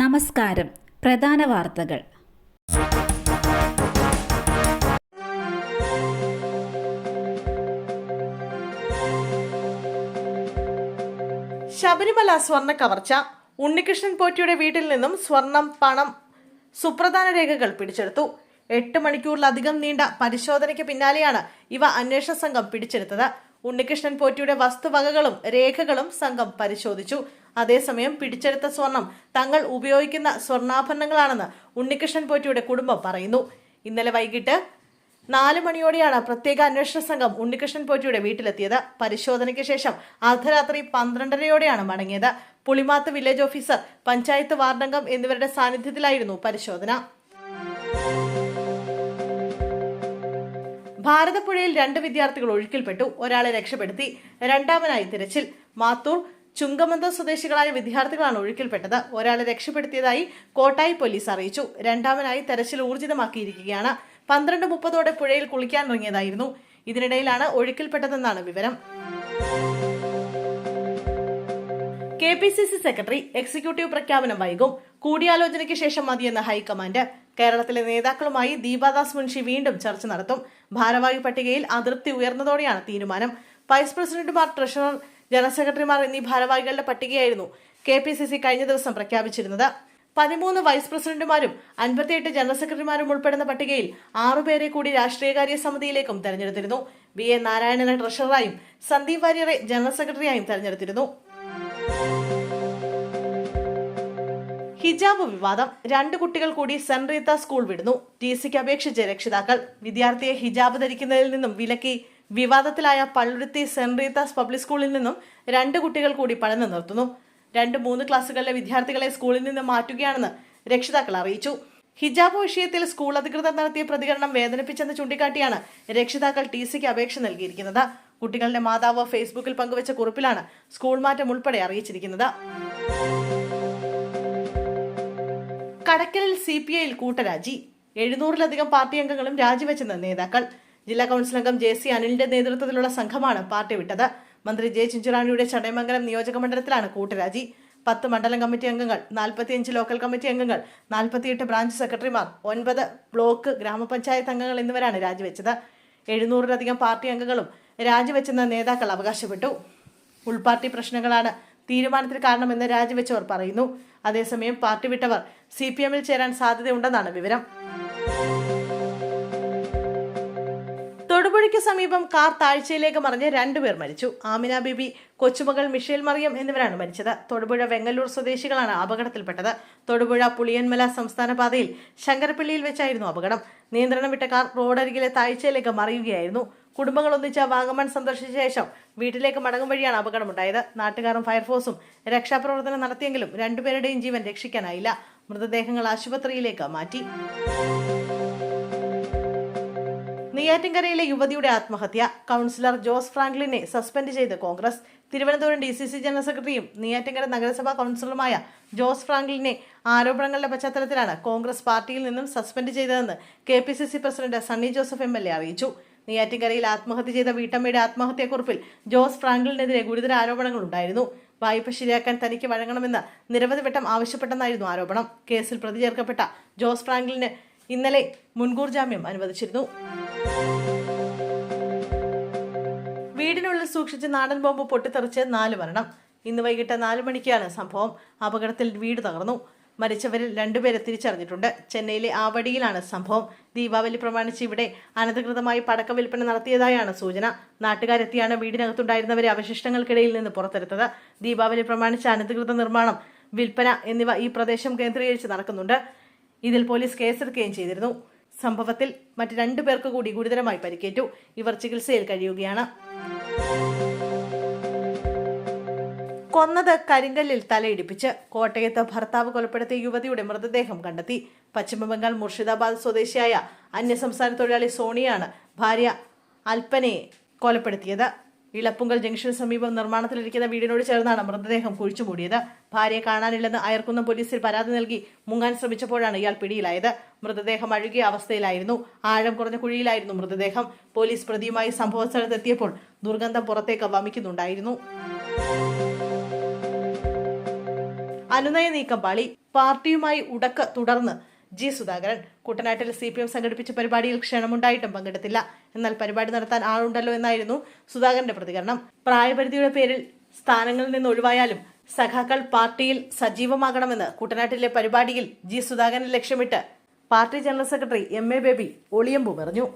നമസ്കാരം. പ്രധാന വാർത്തകൾ. ശബരിമല സ്വർണ കവർച്ച. ഉണ്ണികൃഷ്ണൻ പോറ്റിയുടെ വീട്ടിൽ നിന്നും സ്വർണം പണം സുപ്രധാന രേഖകൾ പിടിച്ചെടുത്തു. എട്ട് മണിക്കൂറിലധികം നീണ്ട പരിശോധനയ്ക്ക് പിന്നാലെയാണ് ഇവ അന്വേഷണ സംഘം പിടിച്ചെടുത്തത്. ഉണ്ണികൃഷ്ണൻ പോറ്റിയുടെ വസ്തുവകകളും രേഖകളും സംഘം പരിശോധിച്ചു. അതേസമയം പിടിച്ചെടുത്ത സ്വർണം തങ്ങൾ ഉപയോഗിക്കുന്ന സ്വർണാഭരണങ്ങളാണെന്ന് ഉണ്ണികൃഷ്ണൻ പോറ്റിയുടെ കുടുംബം പറയുന്നു. ഇന്നലെ വൈകിട്ട് നാല് മണിയോടെയാണ് പ്രത്യേക അന്വേഷണ സംഘം ഉണ്ണികൃഷ്ണൻ പോറ്റിയുടെ വീട്ടിലെത്തിയത്. പരിശോധനയ്ക്ക് ശേഷം അർദ്ധരാത്രി പന്ത്രണ്ടരയോടെയാണ് മടങ്ങിയത്. പുളിമാത്ത് വില്ലേജ് ഓഫീസർ പഞ്ചായത്ത് വാർഡംഗം എന്നിവരുടെ സാന്നിധ്യത്തിലായിരുന്നു പരിശോധന. ഭാരതപ്പുഴയിൽ രണ്ട് വിദ്യാർത്ഥികൾ ഒഴുക്കിൽപ്പെട്ടു. ഒരാളെ രക്ഷപ്പെടുത്തി. രണ്ടാമനായി തിരച്ചിൽ. മാത്തൂർ ചുങ്കമന്ത സ്വദേശികളായ വിദ്യാർത്ഥികളാണ് ഒഴുക്കിൽപ്പെട്ടത്. ഒരാളെ രക്ഷപ്പെടുത്തിയതായി കോട്ടായി പോലീസ് അറിയിച്ചു. രണ്ടാമനായി തെരച്ചിൽ ഊർജിതമാക്കിയിരിക്കുകയാണ്. പന്ത്രണ്ട് മുപ്പതോടെ പുഴയിൽ കുളിക്കാനിറങ്ങിയതായിരുന്നു ഇതിനിടയിലാണ് ഒഴുക്കിൽപ്പെട്ടതെന്നാണ് വിവരം. K P C C secretary executive പ്രഖ്യാപനം വൈകും. കൂടിയാലോചനയ്ക്ക് ശേഷം മതിയെന്ന് ഹൈക്കമാൻഡ്. കേരളത്തിലെ നേതാക്കളുമായി ദീപാദാസ് മുൻഷി വീണ്ടും ചർച്ച നടത്തും. ഭാരവാഹി പട്ടികയിൽ അതൃപ്തി ഉയർന്നതോടെയാണ് തീരുമാനം. വൈസ് പ്രസിഡന്റുമാർ ട്രഷറർ ജനറൽ സെക്രട്ടറിമാർ എന്നീ ഭാരവാഹികളുടെ പട്ടികയായിരുന്നു കെ പി സി സി കഴിഞ്ഞ ദിവസം പ്രഖ്യാപിച്ചിരുന്നത്. പതിമൂന്ന് വൈസ് പ്രസിഡന്റുമാരും അൻപത്തിയെട്ട് ജനറൽ സെക്രട്ടറിമാരും ഉൾപ്പെടുന്ന പട്ടികയിൽ ആറുപേരെ കൂടി രാഷ്ട്രീയകാര്യ സമിതിയിലേക്കും തെരഞ്ഞെടുത്തിരുന്നു. വി എ നാരായണനെ ട്രഷററായും സന്ദീപ് വാര്യറെ ജനറൽ സെക്രട്ടറിയായും തെരഞ്ഞെടുത്തിരുന്നു. ഹിജാബ് വിവാദം. രണ്ട് കുട്ടികൾ കൂടി സെന്റ് റീത്ത സ്കൂൾ വിടുന്നു. ടി സിക്ക് അപേക്ഷിച്ച് രക്ഷിതാക്കൾ. വിദ്യാർത്ഥിയെ ഹിജാബ് ധരിക്കുന്നതിൽ നിന്നും വിലക്കി വിവാദത്തിലായ പള്ളുരുത്തി സെന്റ് റീത്താസ് പബ്ലിക് സ്കൂളിൽ നിന്നും രണ്ട് കുട്ടികൾ കൂടി പഠനം നിർത്തുന്നു. രണ്ട് മൂന്ന് ക്ലാസ്സുകളിലെ വിദ്യാർത്ഥികളെ സ്കൂളിൽ നിന്ന് മാറ്റുകയാണെന്ന് രക്ഷിതാക്കൾ അറിയിച്ചു. ഹിജാബ് വിഷയത്തിൽ സ്കൂൾ അധികൃതർ നടത്തിയ പ്രതികരണം വേദനിപ്പിച്ചെന്ന് ചൂണ്ടിക്കാട്ടിയാണ് രക്ഷിതാക്കൾ ടി സിക്ക് അപേക്ഷ നൽകിയിരിക്കുന്നത്. കുട്ടികളുടെ മാതാവ് ഫേസ്ബുക്കിൽ പങ്കുവച്ച കുറിപ്പിലാണ് സ്കൂൾ മാറ്റം ഉൾപ്പെടെ അറിയിച്ചിരിക്കുന്നത്. കടക്കലിൽ സി പി ഐയിൽ കൂട്ടരാജി. എഴുന്നൂറിലധികം പാർട്ടി അംഗങ്ങളും രാജിവെച്ചെന്ന് നേതാക്കൾ. ജില്ലാ കൗൺസിൽ അംഗം ജെ സി അനിലിന്റെ നേതൃത്വത്തിലുള്ള സംഘമാണ് പാർട്ടി വിട്ടത്. മന്ത്രി ജെ ചിഞ്ചുറാണിയുടെ ചടയമംഗലം നിയോജക മണ്ഡലത്തിലാണ് കൂട്ടരാജി. പത്ത് മണ്ഡലം കമ്മിറ്റി അംഗങ്ങൾ നാൽപ്പത്തിയഞ്ച് ലോക്കൽ കമ്മിറ്റി അംഗങ്ങൾ നാൽപ്പത്തിയെട്ട് ബ്രാഞ്ച് സെക്രട്ടറിമാർ ഒൻപത് ബ്ലോക്ക് ഗ്രാമപഞ്ചായത്ത് അംഗങ്ങൾ എന്നിവരാണ് രാജിവെച്ചത്. എഴുന്നൂറിലധികം പാർട്ടി അംഗങ്ങളും രാജിവെച്ചെന്ന് നേതാക്കൾ അവകാശപ്പെട്ടു. ഉൾപാർട്ടി പ്രശ്നങ്ങളാണ് തീരുമാനത്തിന് കാരണമെന്ന് രാജിവെച്ചവർ പറയുന്നു. അതേസമയം പാർട്ടി വിട്ടവർ സി പി എമ്മിൽ ചേരാൻ സാധ്യതയുണ്ടെന്നാണ് വിവരം. തൊടുപുഴയ്ക്ക് സമീപം കാർ താഴ്ചയിലേക്ക് മറിഞ്ഞ് രണ്ടുപേർ മരിച്ചു. ആമിന ബിബി കൊച്ചുമകൾ മിഷേൽ മറിയം എന്നിവരാണ് മരിച്ചത്. തൊടുപുഴ വെങ്ങല്ലൂർ സ്വദേശികളാണ് അപകടത്തിൽപ്പെട്ടത്. തൊടുപുഴ പുളിയന്മല സംസ്ഥാന പാതയിൽ ശങ്കരപ്പള്ളിയിൽ വെച്ചായിരുന്നു അപകടം. നിയന്ത്രണം വിട്ട കാർ റോഡരികിലെ താഴ്ചയിലേക്ക് മറിയുകയായിരുന്നു. കുടുംബങ്ങൾ ഒന്നിച്ച് വാഗമൺ സന്ദർശിച്ച ശേഷം വീട്ടിലേക്ക് മടങ്ങും വഴിയാണ് അപകടമുണ്ടായത്. നാട്ടുകാരും ഫയർഫോഴ്സും രക്ഷാപ്രവർത്തനം നടത്തിയെങ്കിലും രണ്ടുപേരുടെയും ജീവൻ രക്ഷിക്കാനായില്ല. മൃതദേഹങ്ങൾ ആശുപത്രിയിലേക്ക് മാറ്റി. നെയ്യാറ്റിൻകരയിലെ യുവതിയുടെ ആത്മഹത്യ. കൗൺസിലർ ജോസ് ഫ്രാങ്ക്ലിനെ സസ്പെൻഡ് ചെയ്ത് Congress. Thiruvananthapuram D C C general സെക്രട്ടറിയും നെയ്യാറ്റിൻകര നഗരസഭാ കൗൺസിലറുമായ ജോസ് ഫ്രാങ്ക്ലിനെ ആരോപണങ്ങളുടെ പശ്ചാത്തലത്തിലാണ് കോൺഗ്രസ് പാർട്ടിയിൽ നിന്നും സസ്പെൻഡ് ചെയ്തതെന്ന് K P C C president Sunny Joseph M L A അറിയിച്ചു. നെയ്യാറ്റിൻകരയിൽ ആത്മഹത്യ ചെയ്ത വീട്ടമ്മയുടെ ആത്മഹത്യാക്കുറിപ്പിൽ ജോസ് ഫ്രാങ്കിളിനെതിരെ ഗുരുതര ആരോപണങ്ങൾ ഉണ്ടായിരുന്നു വായ്പ ശരിയാക്കാൻ തനിക്ക് വഴങ്ങണമെന്ന് നിരവധി വട്ടം ആവശ്യപ്പെട്ടെന്നായിരുന്നു ആരോപണം. കേസിൽ പ്രതി ചേർക്കപ്പെട്ട ജോസ് ഫ്രാങ്കിളിന് ഇന്നലെ മുൻകൂർ ജാമ്യം അനുവദിച്ചിരുന്നു. വീടിനുള്ളിൽ സൂക്ഷിച്ച് നാടൻ ബോംബ് പൊട്ടിത്തെറിച്ച് നാല് മരണം. ഇന്ന് വൈകിട്ട് നാല് മണിക്കാണ് സംഭവം. അപകടത്തിൽ വീട് തകർന്നു. മരിച്ചവരിൽ രണ്ടുപേരെ തിരിച്ചറിഞ്ഞിട്ടുണ്ട്. ചെന്നൈയിലെ ആവടിയിലാണ് സംഭവം. ദീപാവലി പ്രമാണിച്ച് ഇവിടെ അനധികൃതമായി പടക്ക വിൽപ്പന നടത്തിയതായാണ് സൂചന. നാട്ടുകാരെത്തിയാണ് വീടിനകത്തുണ്ടായിരുന്നവരെ അവശിഷ്ടങ്ങൾക്കിടയിൽ നിന്ന് പുറത്തെടുത്തത്. ദീപാവലി പ്രമാണിച്ച് അനധികൃത നിർമ്മാണം വിൽപ്പന എന്നിവ ഈ പ്രദേശം കേന്ദ്രീകരിച്ച് നടക്കുന്നുണ്ട്. ഇതിൽ പോലീസ് കേസെടുക്കുകയും ചെയ്തിരുന്നു. സംഭവത്തിൽ മറ്റ് രണ്ടു പേർക്ക് കൂടി ഗുരുതരമായി പരിക്കേറ്റു. ഇവർ ചികിത്സയിൽ കഴിയുകയാണ്. കൊന്നത് കരിങ്കല്ലിൽ തലയിടിപ്പിച്ച് കോട്ടയത്ത് ഭർത്താവ് കൊലപ്പെടുത്തിയ യുവതിയുടെ മൃതദേഹം കണ്ടെത്തി. പശ്ചിമബംഗാൾ മുർഷിദാബാദ് സ്വദേശിയായ അന്യസംസ്ഥാന തൊഴിലാളി സോണിയാണ് ഭാര്യ അൽപ്പനയെ കൊലപ്പെടുത്തിയത്. ഇളപ്പുങ്കൽ ജംഗ്ഷന് സമീപം നിർമ്മാണത്തിലിരിക്കുന്ന വീടിനോട് ചേർന്നാണ് മൃതദേഹം കുഴിച്ചുമൂടിയത്. ഭാര്യയെ കാണാനില്ലെന്ന് അയർക്കുന്നം പോലീസിൽ പരാതി നൽകി മുങ്ങാൻ ശ്രമിച്ചപ്പോഴാണ് ഇയാൾ പിടിയിലായത്. മൃതദേഹം അഴുകിയ അവസ്ഥയിലായിരുന്നു. ആഴം കുറഞ്ഞ കുഴിയിലായിരുന്നു മൃതദേഹം. പോലീസ് പ്രതിയുമായി സംഭവസ്ഥലത്തെത്തിയപ്പോൾ ദുർഗന്ധം പുറത്തേക്ക് വമിക്കുന്നുണ്ടായിരുന്നു. അനുനയ നീക്കം പാളി പാർട്ടിയുമായി ഉടക്ക് തുടർന്ന് ജി സുധാകരൻ. കുട്ടനാട്ടിൽ സി പി എം സംഘടിപ്പിച്ച പരിപാടിയിൽ ക്ഷണമുണ്ടായിട്ടും പങ്കെടുത്തില്ല. എന്നാൽ പരിപാടി നടത്താൻ ആളുണ്ടല്ലോ എന്നായിരുന്നു സുധാകരന്റെ പ്രതികരണം. പ്രായപരിധിയുടെ പേരിൽ സ്ഥാനങ്ങളിൽ നിന്ന് ഒഴിവായാലും സഖാക്കൾ പാർട്ടിയിൽ സജീവമാകണമെന്ന് കുട്ടനാട്ടിലെ പരിപാടിയിൽ ജി സുധാകരൻ ലക്ഷ്യമിട്ട് party general secretary M A Baby ഒളിയമ്പു പറഞ്ഞു.